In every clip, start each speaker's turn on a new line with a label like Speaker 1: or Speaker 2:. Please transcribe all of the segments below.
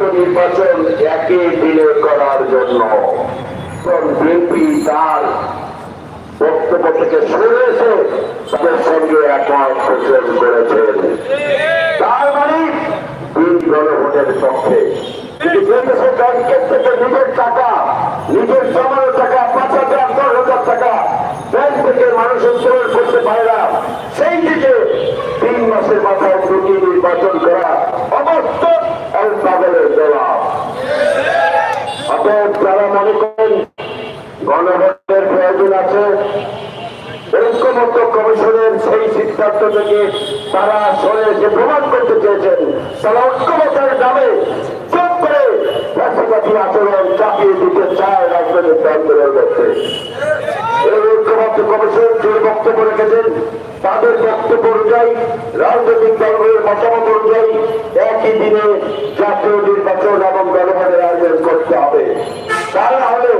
Speaker 1: নির্বাচন দিনে করার জন্য। তার বক্তব্য থেকে সরে এসে তাদের সঙ্গে একমত পোষণ তার মানে পক্ষে। নিজের টাকা, নিজের জমানো টাকা, পাঁচ হাজার, দশ হাজার টাকা ব্যাংক করতে পারে সেই দিকে তিন মাসের মাথায় করা অতএব যারা মনে করেন গণভোটের প্রয়োজন আছে ঐক্যমত্য কমিশনের সেই সিদ্ধান্ত থেকে তারা সরে এসে প্রমাণ করতে চেয়েছেন, তারা ঐক্যমতের নামে চোখ করে চাপিয়ে দিতে চায় রাজনৈতিক দলগুলোর কমিশন যে বক্তব্য রেখেছেন, তাদের বক্তব্য অনুযায়ী, রাজনৈতিক দলগুলোর মতামত অনুযায়ী একই দিনে জাতীয় নির্বাচন এবং গণভোটের আয়োজন করতে হবে। তারা হলে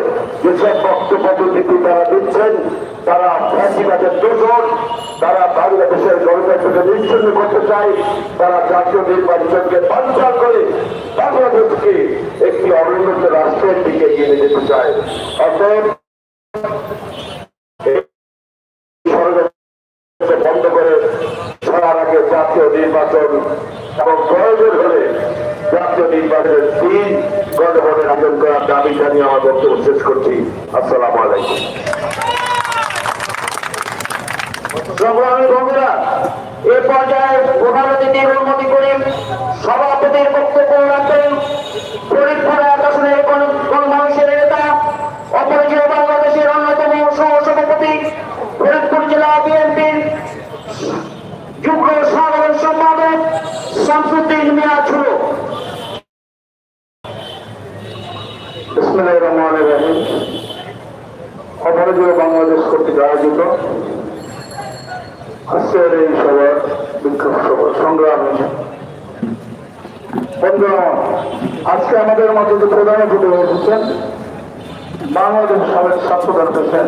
Speaker 1: যেসব বক্তব্য দুর্নীতি তারা দিচ্ছেন, তারা ফ্যাসিবাদের দোষণ, তারা বাংলাদেশের গণতন্ত্রকে নিশ্চিন্ন করতে চায়, তারা জাতীয় নির্বাচনকে বাঞ্চাল করে বাংলাদেশকে একটি অনুন্নত রাষ্ট্রের দিকে এগিয়ে যেতে চায়। অতএব এই ষড়যন্ত্র বন্ধ করে সবার আগে জাতীয় নির্বাচন এবং প্রয়োজন হলে জাতীয় নির্বাচনের দিন গণভোটের আয়োজন করার দাবি জানিয়ে আমার বক্তব্য শেষ করছি। আসসালাম আলাইকুম।
Speaker 2: সভাপতির বক্তব্য রাখবেন ফরিদপুর এক আসনের গণ- গণমানুষের নেতা অপরাজয় বাংলাদেশের অন্যতম সহ সভাপতি ফরিদপুর জেলা বিএনপির যুগ্ম সাধারণ সম্পাদক শামসুদ্দিন মিয়া ছুলো
Speaker 1: ইসমিল্লাহ রহমান রাহিম। অপরাজয় বাংলাদেশ কর্তৃক আয়োজিত আজকের এই সভার বিক্ষোভ সভা সংগ্রামে। বন্ধুরা, আজকে আমাদের মধ্যে যে প্রধান অতিথি এসেছেন বাংলাদেশ সাবেক ছাত্রদল পেয়েছেন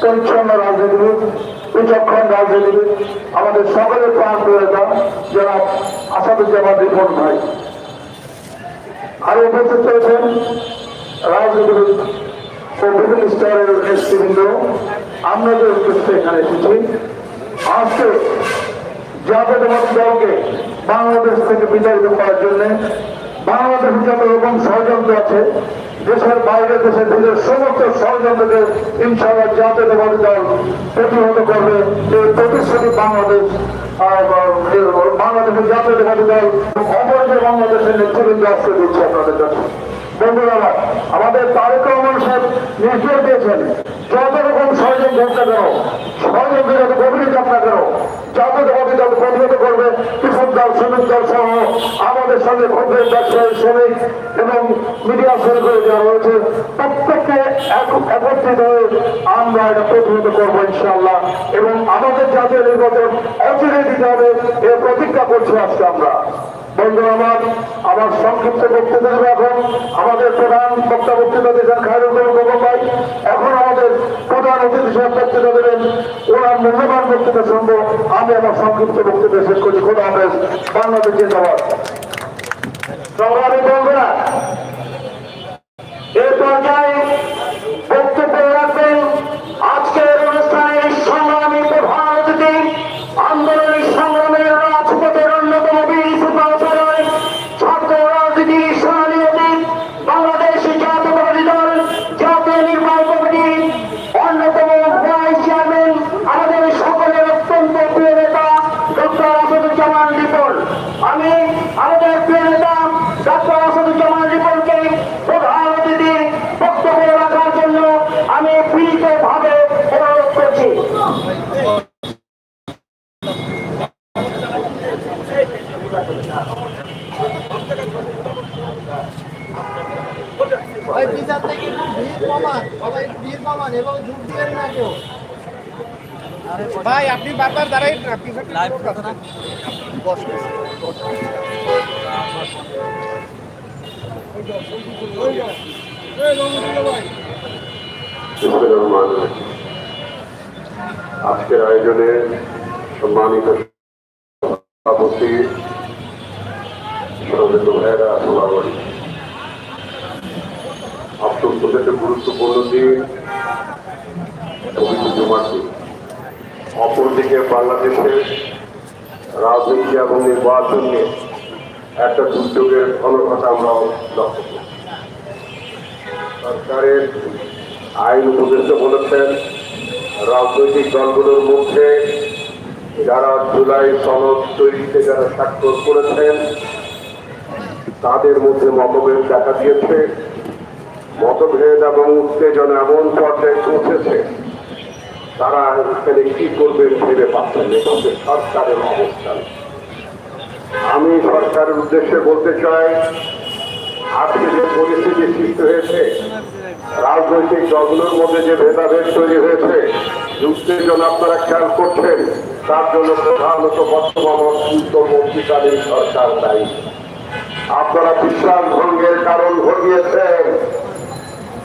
Speaker 1: পরিচ্ছন্ন রাজনীতিবিদ বিচক্ষণ রাজনীতিবিদ আমাদের সকলের প্রাণ প্রয়োজন যারা আসাদুজ্জামান রিপোর্ট ভাই। আরও উপস্থিত রয়েছেন রাজনীতিবিদ ও স্তরের নেতৃবৃন্দ। আমরা যে উপস্থিত এখানে এসেছি, আজকে জাতীয়তাবাদী দলকে বাংলাদেশ থেকে বিতাড়িত করার জন্য বাংলাদেশে যত রকম ষড়যন্ত্র আছে। দেশের বাইরে দেশের ভিতরে সমস্ত ষড়যন্ত্রকে ইনশাআল্লাহ জাতীয়তাবাদী দল প্রতিহত করবে। এই প্রতিশ্রুতি বাংলাদেশ বাংলাদেশের জাতীয়তাবাদী দল অপরাধে বাংলাদেশের নেতৃবৃন্দ আজকে দিচ্ছে আপনাদের কাছে। বন্ধুরা, আমাদের তারেক রহমান সাহেব নির্দেশ দিয়েছেন যত রকম ষড়যন্ত্র না কেন ষড়যন্ত্র যত গভীরে না কেন জাতীয়তাবাদী দল প্রতিহত করবে আমাদের এবং মিডিয়া দেওয়া প্রত্যেককে একত্রিত হয়ে আমরা এটা প্রতিহত করব ইনশাল্লাহ এবং আমাদের জাতীয় নির্বাচন অচিরে দিতে হবে, এর প্রতিজ্ঞা করছি আজকে আমরা। বন্ধু আমার আমার সংক্ষিপ্ত বক্তব্য দেবে এখন আমাদের প্রধান বক্তা বক্তৃতা দিয়েছেন খায়রুল ভাই। এখন আমাদের প্রধান অতিথি সাহেব বক্তৃতা দেবেন। ওনার মূল্যবান বক্তৃতা শুনব। আমি আমার সংক্ষিপ্ত বক্তৃতা শেষ করছি। খোদা হাফেজ। বাংলাদেশ জিন্দাবাদ।
Speaker 2: সংগ্রামী বন্ধুরা, এ পর্যায়ে বক্তব্য রাখবেন আজকের অনুষ্ঠানের সংগ্রামী প্রধান অতিথি আন্দোলনের সংগ্রামের রাজপথের অন্যতম বীর সুপারসারয় ছাত্র রাজনীতির সোনালী অতীত বাংলাদেশ জাতীয়তাবাদী দল জাতীয় নির্বাহী কমিটির অন্যতম ভাইস চেয়ারম্যান আমাদের সকলের অত্যন্ত প্রিয় নেতা ডক্টর আসাদুজ্জামান রিপন আমি আমাদের প্রিয় নেতা ডক্টর আসাদুজ্জামান রিপনকে প্রধান অতিথি বক্তব্য রাখার জন্য আমি বিনীতভাবে অনুরোধ করছি
Speaker 3: ওই পিছার থেকে একটু ভিড় কমান সবাই ভিড় কমান এবং ঝুঁক দিবেন না কেউ
Speaker 4: ভাই আপনি বারবার দাঁড়াই না পিছনে
Speaker 3: লাইভ
Speaker 1: রহিম। আজকের আয়োজনে সম্মানিত সভাপতি
Speaker 5: ভাইয়েরা আসসালামু অত্যন্ত গুরুত্বপূর্ণ দিন জুমার দিন অপরদিকে বাংলাদেশের রাজনীতি এবং নির্বাচন নিয়ে একটা দুর্যোগের ঘনঘটা আমরা লক্ষ্য করি। সরকারের আইন উপদেষ্টা বলেছেন, রাজনৈতিক দলগুলোর মধ্যে যারা জুলাই সনদ তৈরিতে যারা স্বাক্ষর করেছেন, তাদের মধ্যে মতভেদ দেখা দিয়েছে। মতভেদ এবং উত্তেজনা এমন পর্যায়ে পৌঁছেছে তারা এখানে কি করবেন ভেবে পাচ্ছেন এটা সরকারের অবস্থান আমি সরকারের উদ্দেশ্যে বলতে চাই, আজকে যে পরিস্থিতি সৃষ্টি হয়েছে, রাজনৈতিক দলগুলোর মধ্যে যে ভেদাভেদ তৈরি হয়েছে, উত্তেজনা আপনারা খেয়াল করছেন, তার জন্য প্রধানত বর্তমান অন্তর্বর্তীকালীন সরকার দায়ী। আপনারা বিশ্বাস ভঙ্গের কারণ ঘটিয়েছেন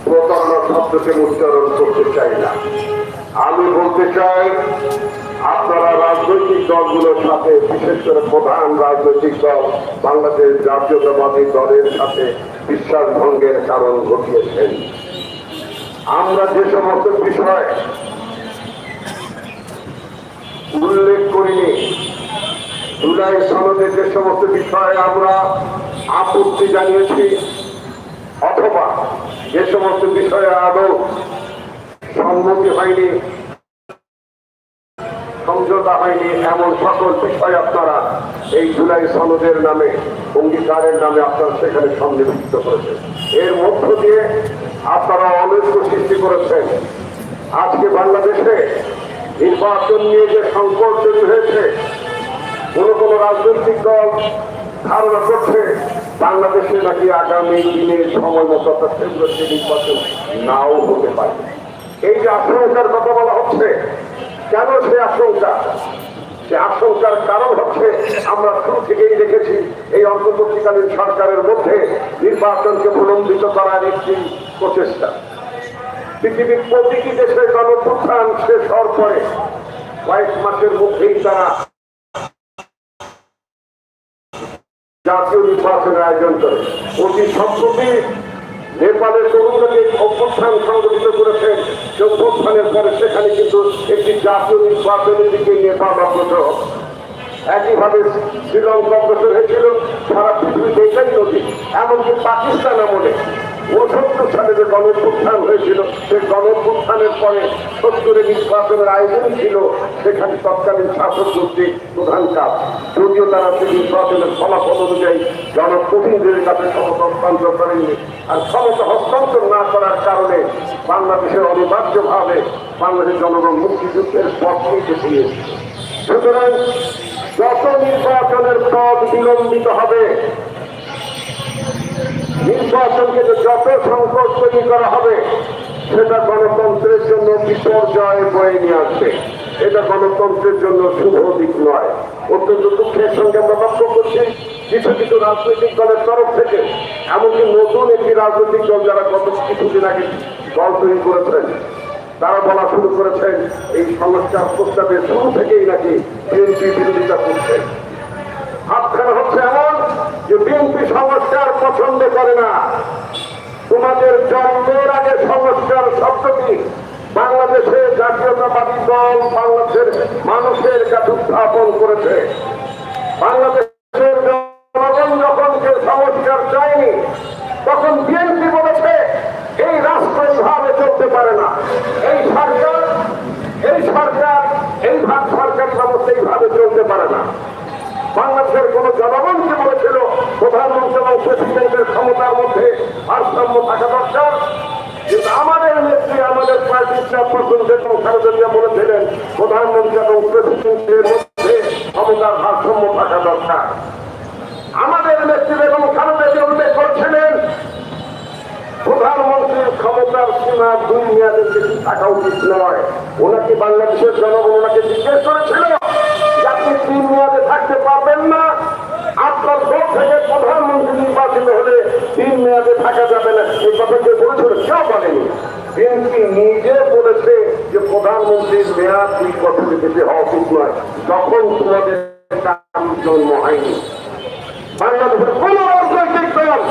Speaker 5: প্রতারণা শব্দকে উচ্চারণ করতে চাই না। আমি বলতে চাই, আপনারা রাজনৈতিক দলগুলোর সাথে, বিশেষ করে প্রধান রাজনৈতিক দল, বাংলাদেশ জাতীয়তাবাদী দলের সাথে বিশ্বাস ভঙ্গের কারণ ঘটিয়েছেন। আমরা যে সমস্ত বিষয় উল্লেখ করিনি, জুলাই সনদে যে সমস্ত বিষয়ে আমরা আপত্তি জানিয়েছি, অথবা যে সমস্ত বিষয়ে আদৌ সম্মতি হয়নি, সমঝোতা হয়নি এমন সকল বিষয় আপনারা এই জুলাই সনদের নামে, অঙ্গীকারের নামে আপনারা সেখানে সন্নিবেশিত করেছেন। এর মধ্য দিয়ে আপনারা অনৈক্য সৃষ্টি করেছেন। আজকে বাংলাদেশে নির্বাচন নিয়ে যে সংকট তৈরি হয়েছে, কোন কোন রাজনৈতিক দল ধারণা করছে বাংলাদেশে নাকি আগামী দিনে সময় মতো নির্বাচন নাও হতে পারে। এই যে আশঙ্কার কথা বলা হচ্ছে, কেন সে আশঙ্কা সে আশঙ্কার কারণ হচ্ছে আমরা শুরু থেকেই দেখেছি এই অন্তর্বর্তীকালীন সরকারের মধ্যে নির্বাচনকে প্রলম্বিত করার একটি প্রচেষ্টা। পৃথিবীর প্রতিটি দেশের গণপ্রস্থান শেষ হওয়ার পরে কয়েক মাসের মধ্যেই তারা জাতীয় নির্বাচনের আয়োজন করে। অতি সম্প্রতি নেপালের তরুণরাকে অভ্যুত্থান সংগঠিত করেছেন। সে অভ্যুত্থানের পরে সেখানে কিন্তু একটি জাতীয় নির্বাচনের দিকে নেপাল অগ্রসর। একইভাবে শ্রীলঙ্কা অগ্রসর হয়েছিল। সারা পৃথিবীতে এটাই নদী। এমনকি পাকিস্তান আমলে উনসত্তর সালে যে গণপ্রত্থান হয়েছিল, সেই গণপ্রত্থানের পরে সত্তরের নির্বাচনের আয়োজন ছিল। সেখানে তৎকালীন শাসক গোষ্ঠীর প্রধান কাজ। যদিও তারা সেই নির্বাচনের ফলাফল অনুযায়ী জনপ্রতিনিধিদের কাছে হস্তান্তর করেননি। আর ক্ষমতা হস্তান্তর না করার কারণে বাংলাদেশের অনিবার্যভাবে বাংলাদেশের জনগণ মুক্তিযুদ্ধের পথ নিতে সুতরাং যত নির্বাচনের পথ বিলম্বিত হবে নির্বাচনকে যত সংকট তৈরি করা হবে, সেটা গণতন্ত্রের জন্য বিপর্যয় বয়ে নিয়ে আসবে। এটা গণতন্ত্রের জন্য শুভ দিক নয়। অত্যন্ত দুঃখের সঙ্গে আমরা লক্ষ্য করছি, কিছু কিছু রাজনৈতিক দলের তরফ থেকে, এমনকি নতুন একটি রাজনৈতিক দল যারা গত কিছুদিন আগে দল তৈরি করেছেন, তারা বলা শুরু করেছেন, এই সংস্কার প্রস্তাবের শুরু থেকেই নাকি বিএনপি বিরোধিতা এমন যে বিএনপি সংস্কার পছন্দ করে না, তোমাদের জন্মের আগে সংস্কার শব্দটি বাংলাদেশে জাতীয়তাবাদী দল বাংলাদেশের মানুষের কাছে উত্থাপন করেছে। বাংলাদেশের জনগণ যখন সে সংস্কার চায়নি তখন বিএনপি বলেছে এই রাষ্ট্র এইভাবে চলতে পারে না এই সরকার এই সরকার এই ভাগ সরকার ব্যবস্থা এইভাবে চলতে পারে না বাংলাদেশের কোন জনগণ কি বলেছিল প্রধানমন্ত্রী এবং প্রেসিডেন্টের ক্ষমতার মধ্যে ভারসাম্য থাকা দরকার। কিন্তু আমাদের নেত্রী, আমাদের পার্টির চেয়ারপারসন বেগম খালেদা বলেছিলেন, প্রধানমন্ত্রী এবং প্রেসিডেন্টের মধ্যে ক্ষমতার ভারসাম্য থাকা দরকার। আমাদের নেত্রী বেগম খালেদা উল্লেখ করছিলেন, প্রধানমন্ত্রীর ক্ষমতার সীমা দুই মেয়াদের বেশি থাকা উচিত নয়। ওনাকে বাংলাদেশের জনগণ ওনাকে জিজ্ঞেস করেছিল আপনি তিন মেয়াদে থাকতে পারবেন না। আপনার দল থেকে প্রধানমন্ত্রী নির্বাচিত হলে তিন মেয়াদে থাকা যাবে না, এই কথা কে বলেছিল কেউ বলেনি। বিএনপি নিজে বলেছে যে প্রধানমন্ত্রীর মেয়াদ দুই বছরের বেশি হওয়া উচিত নয় তখন তোমাদের জন্ম হয়নি। বাংলাদেশের কোন দল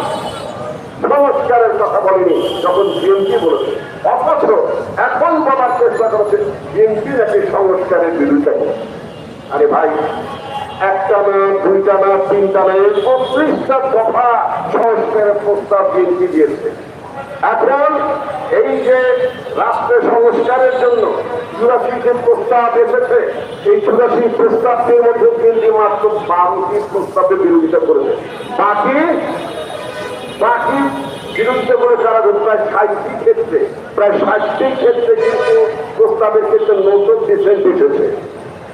Speaker 5: সংস্কারের কথা বলেনি, যখন বিএনপি বলেছে। অথচ এখন বলার চেষ্টা করেছে বিএনপি নাকি সংস্কারের বিরুদ্ধে। আরে ভাই একটা না দুইটা না তিনটা না এই বত্রিশটা দফা সংস্কারের প্রস্তাব বিএনপি দিয়েছে। এখন এই যে রাষ্ট্রের সংস্কারের জন্য চুরাশি যে প্রস্তাব এসেছে, এই চুরাশি প্রস্তাবটির মধ্যে বিএনপি মাত্র বারোটি প্রস্তাবের বিরোধিতা করেছে। বাকি বাকি বিরুদ্ধে করে তারা প্রায় ষাটটি ক্ষেত্রে, প্রায় ষাটটি ক্ষেত্রে কিন্তু প্রস্তাবের ক্ষেত্রে নতুন ডিসেন্ট এসেছে।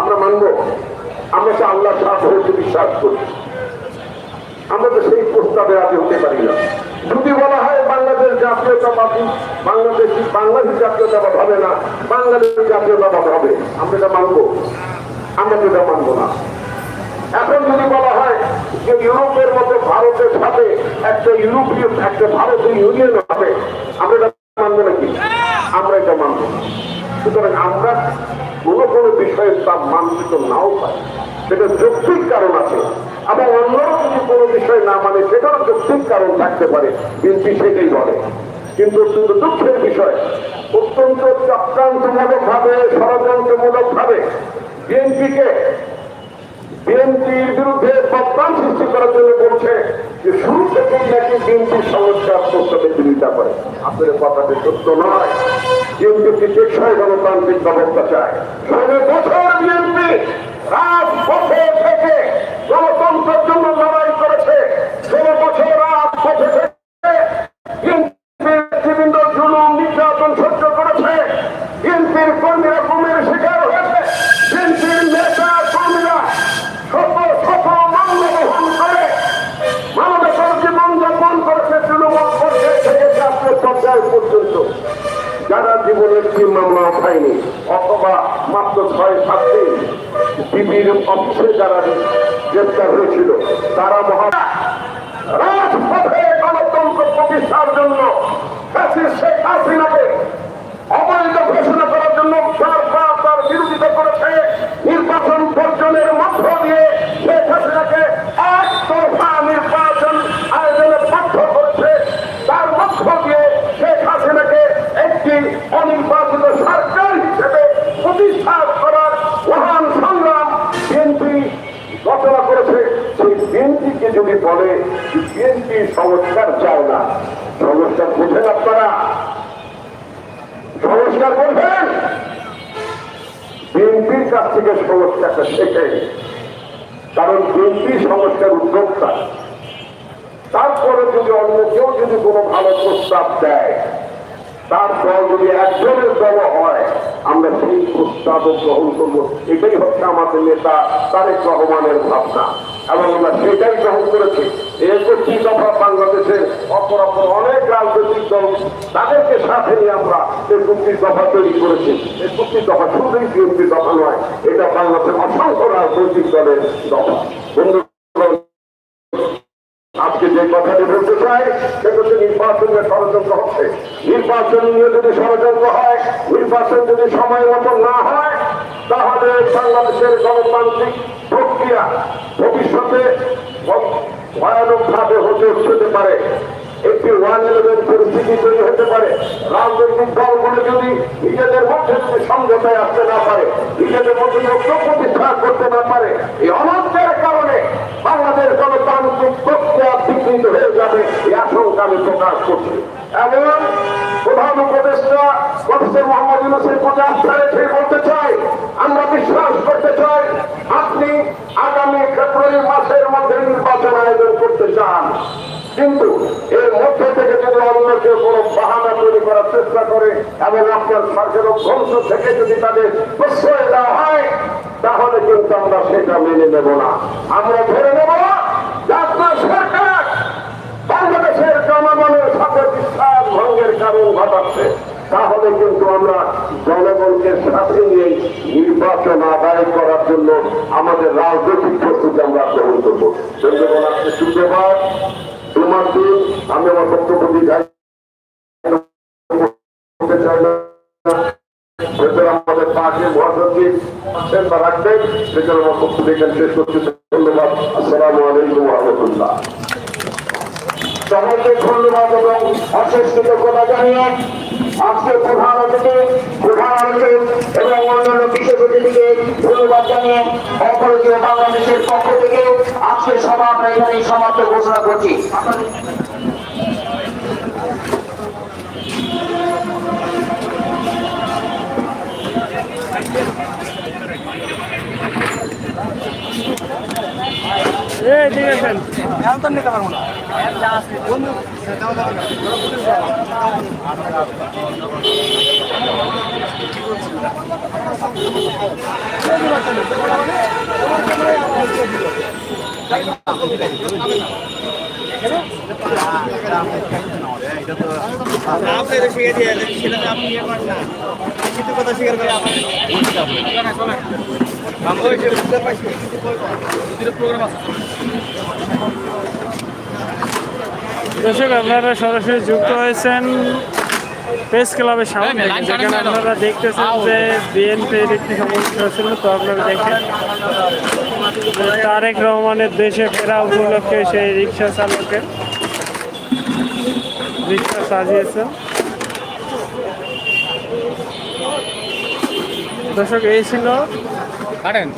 Speaker 5: আমরা মানব, আমরা তো আল্লাহ সাহায্য বিশ্বাস করি। আমরা তো সেই প্রস্তাবে রাজি হতে পারি না। যদি বলা হয় বাংলাদেশ জাতীয়তাবাদী, বাংলাদেশি বাংলাদেশ জাতীয়তাবাদ হবে না, বাংলাদেশ জাতীয়তাবাদ হবে, আমরা এটা মানবো। আমরা তো এটা মানবো না। এখন যদি বলা হয় যে ইউরোপের মতো ভারতের সাথে একটা ইউরোপীয়, একটা ভারতীয় ইউনিয়ন হবে, আমরা এটা মানবো নাকি? আমরা এটা মানবো না। সুতরাং আমরা কোনো কোনো বিষয়ে তার মানচিত নাও পাই সেটা যৌক্তিক কারণ আছে। আবার অন্যরা যদি কোনো বিষয় না মানে সেটারও যৌক্তিক কারণ থাকতে পারে বিএনপি সেটাই বলে। কিন্তু অত্যন্ত দুঃখের বিষয়, অত্যন্ত চক্রান্তমূলক ভাবে, ষড়যন্ত্রমূলক ভাবে বিএনপিকে, বিএনপির বিরুদ্ধে বদনাম সৃষ্টি করার জন্য বলছে গণতান্ত্রিক থেকে গণতন্ত্রের জন্য লড়াই করেছে। ষোলো বছর রাজপথে থেকে বিএনপির নেতৃবৃন্দ জুলুম নির্যাতন সহ্য করেছে বিএনপির কর্মীরা গুমের শিকার হয়েছে বিএনপির নেতা কর্মীরা শত শত মামলা বহন করে মানবেতর জীবন যাপন করেছে তৃণমূল পর্যায় থেকে জাতীয় পর্যায় পর্যন্ত যারা জীবনের কি মামলা খায়নি অথবা মাত্র ছয় সাত দিন বিপির অফিসে যারা গ্রেপ্তার হয়েছিল তারা মহা রাজপথে গণতন্ত্র প্রতিষ্ঠার জন্য ফ্যাসিস্ট শেখ হাসিনাকে অবৈধ ঘোষণা করার জন্য বারবার তার বিরোধিতা করেছে নির্বাচন বর্জনের মধ্য দিয়ে শেখ হাসিনাকে একতরফা নির্বাচন আয়োজনে বাধ্য করেছে তার মধ্য দিয়ে শেখ হাসিনাকে একটি অনির্বাচিত সরকার হিসেবে প্রতিষ্ঠা করার মহান সংগ্রাম বিএনপি রচনা করেছে সেই বিএনপিকে যদি বলে বিএনপি সংস্কার চায় না। সংস্কার বুঝেন আপনারা? সংস্কার করবেন বিএনপির কাছ থেকে সংস্কারটা শেখে। কারণ বিএনপি সংস্কার উদ্যোক্তা। তারপরে যদি অন্য কেউ যদি কোনো ভালো প্রস্তাব দেয় তার দল যদি একজনের দল হয়, আমরা সেই প্রস্তাব গ্রহণ করব। এটাই হচ্ছে আমাদের নেতা তারেক রহমানের ভাবনা। এবং আমরা সেটাই গ্রহণ করেছি। একটি দফা বাংলাদেশের অপর অনেক রাজনৈতিক দল তাদেরকে সাথে নিয়ে আমরা একটি দফা তৈরি করেছি। একটি দফা শুধুই বিএনপি দফা নয়, এটা বাংলাদেশের অসংখ্য রাজনৈতিক দলের দফা। আজকে যে কথাটি বলতে চাই, সেটা হচ্ছে নির্বাচনের ষড়যন্ত্র হচ্ছে। নির্বাচন নিয়ে যদি ষড়যন্ত্র হয়, নির্বাচন যদি সময় মতো না হয়, তাহলে বাংলাদেশের গণতান্ত্রিক প্রক্রিয়া ভবিষ্যতে ভয়ানক ভাবে হতে হতে পারে। একটি ওয়ান ইলেভেন পরিস্থিতি তৈরি হতে পারে। রাজনৈতিক দলগুলো যদি নিজেদের মধ্যে যদি সমঝোতায় আসতে না পারে, নিজেদের মধ্যে ঐক্য প্রতিষ্ঠা করতে না পারে, এই অনন্তের কারণে বাংলাদেশ গণতান্ত্রিক প্রক্রিয়া বিকৃত হয়ে যাবে, এই আশঙ্কা আমি প্রকাশ করছি। এবং প্রধান উপদেষ্টা প্রফেসর মোহাম্মদ ইউনুসের আস্থা রেখে বলতে চাই, আমরা বিশ্বাস করতে চাই, আপনি আগামী ফেব্রুয়ারি মাসের মধ্যে নির্বাচন আয়োজন করতে চান। কিন্তু এর মধ্যে থেকে যদি অন্য কেউ কোনো বাহানা তৈরি করার চেষ্টা করে এবং আপনার সরকারের ধ্বংস থেকে যদি তাদের প্রশ্রয় দেওয়া হয়, তাহলে কিন্তু আমরা সেটা মেনে নেব না। আমরা ধরে নেব ঘটাচ্ছে, তাহলে কিন্তু আমরা জনগণকে সাথে নিয়ে নির্বাচন আদায় করার জন্য আমাদের রাজনৈতিক প্রস্তুতি আমরা গ্রহণ করব। সেই আজকে শুক্রবার। তোমার দিন, আমি আমার বক্তব্য দিঘাই চাই না আমাদের রাখবেন? সেখানে আমার বক্তব্য শেষ করতে ধন্যবাদ। আসসালামু আলাইকুম রহমতুল্লাহ।
Speaker 2: সবাইকে ধন্যবাদ এবং অশেষ কৃতজ্ঞতা জানিয়ে আজকে প্রধান অতিথি প্রধান অতিথি এবং অন্যান্য বিশেষ অতিথিকে ধন্যবাদ জানিয়ে অপরাজীয় বাংলাদেশের পক্ষ থেকে আজকে সভা আমরা এখানে সমাপ্ত ঘোষণা করছি।
Speaker 4: এই ঠিক আছেন এখন তো নিতে পারব না। আপনি তো শিখে দিয়ে সেটা তো আপনি ইয়ে করেন না কিছু কথা স্বীকার করে আপনি আমরা ওই যে বুঝতে পারছি প্রোগ্রাম আছে
Speaker 6: দর্শক আপনারা সরাসরি যুক্ত হয়েছেন প্রেস ক্লাবের সামনে। যেখানে আপনারা দেখতেছেন যে বিএনপির একটি সমস্যা ছিল তো আপনারা দেখেন। তারেক রহমানের দেশে ফেরা উপলক্ষে সেই রিক্সা চালকের রিক্সা সাজিয়েছেন। দর্শক এই ছিল
Speaker 4: কাটেন।